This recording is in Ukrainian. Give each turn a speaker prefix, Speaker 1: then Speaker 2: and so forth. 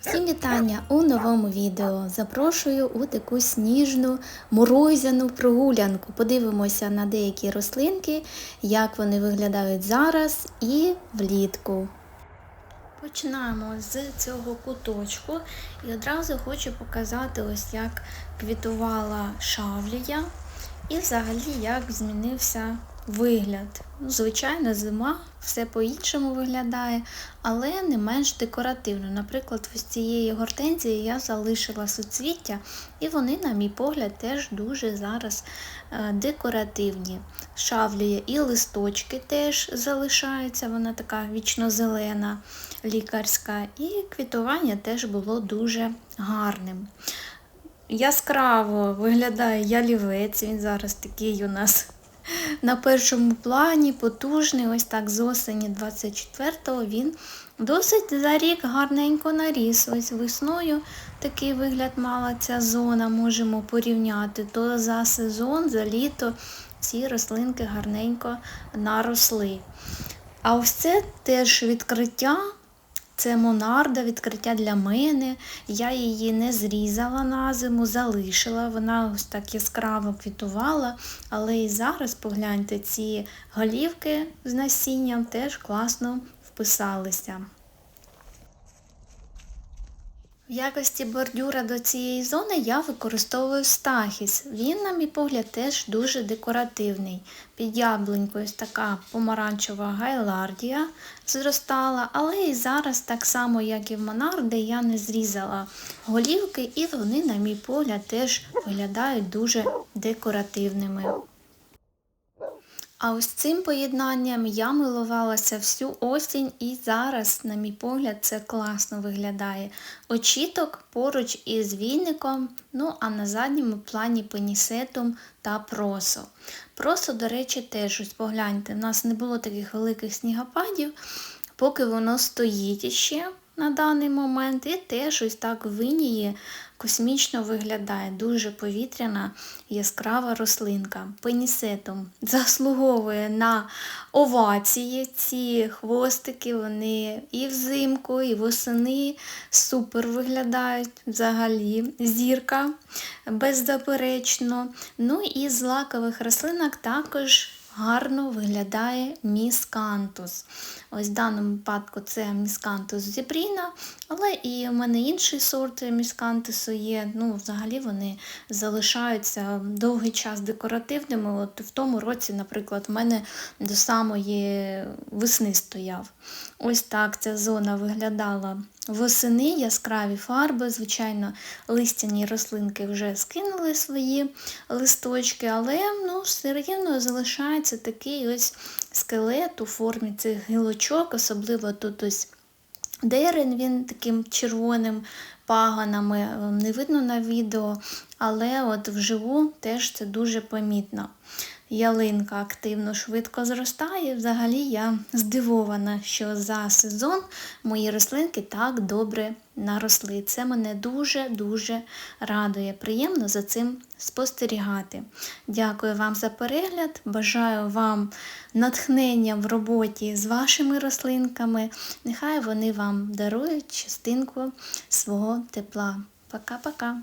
Speaker 1: Всім вітання у новому відео. Запрошую у таку сніжну морозяну прогулянку. Подивимося на деякі рослинки, як вони виглядають зараз і влітку. Починаємо з цього куточку і одразу хочу показати, ось як квітувала шавлія і взагалі як змінився вигляд. Ну, звичайно, зима все по-іншому виглядає, але не менш декоративно. Наприклад, ось цієї гортензії я залишила суцвіття, і вони, на мій погляд, теж дуже зараз е, декоративні. Шавлює і листочки теж залишаються, вона така вічно-зелена, лікарська, і квітування теж було дуже гарним. Яскраво виглядає ялівець, він зараз такий у нас на першому плані, потужний, ось так з осені 24-го він досить за рік гарненько наріс. Ось весною такий вигляд мала ця зона, можемо порівняти. То за сезон, за літо ці рослинки гарненько наросли. А ось це теж відкриття. Це монарда, відкриття для мене. Я її не зрізала на зиму, залишила. Вона ось так яскраво квітувала, але і зараз, погляньте, ці голівки з насінням теж класно вписалися. В якості бордюра до цієї зони я використовую стахіс. Він, на мій погляд, теж дуже декоративний. Під яблунькою така помаранчева гайлардія зростала, але і зараз, так само, як і в Монарде, я не зрізала голівки, і вони, на мій погляд, теж виглядають дуже декоративними. А ось цим поєднанням я милувалася всю осінь і зараз, на мій погляд, це класно виглядає. Очіток поруч із війником, ну а на задньому плані пенісетум та просо. Просо, до речі, теж ось погляньте, у нас не було таких великих снігопадів, поки воно стоїть іще на даний момент, і теж ось так виніє космічно виглядає, дуже повітряна яскрава рослинка. Пенісетом заслуговує на овації. Ці хвостики, вони і взимку, і восени супер виглядають взагалі. Зірка беззаперечно. Ну і з лакових рослинок також гарно виглядає міскантус. Ось в даному випадку це міскантус зібріна, але і в мене інший сорт міскантусу є. Ну, Взагалі вони залишаються довгий час декоративними. От В тому році, наприклад, в мене до самої весни стояв. Ось так ця зона виглядала восени, яскраві фарби. Звичайно, листяні рослинки вже скинули свої листочки, але ну, все рівно залишається такий ось скелет у формі цих гілочок, особливо тут ось дерен, він таким червоним паганами, не видно на відео, але от вживу теж це дуже помітно ялинка активно швидко зростає. Взагалі я здивована, що за сезон мої рослинки так добре наросли. Це мене дуже-дуже радує. Приємно за цим спостерігати. Дякую вам за перегляд. Бажаю вам натхнення в роботі з вашими рослинками. Нехай вони вам дарують частинку свого тепла. Пока-пока!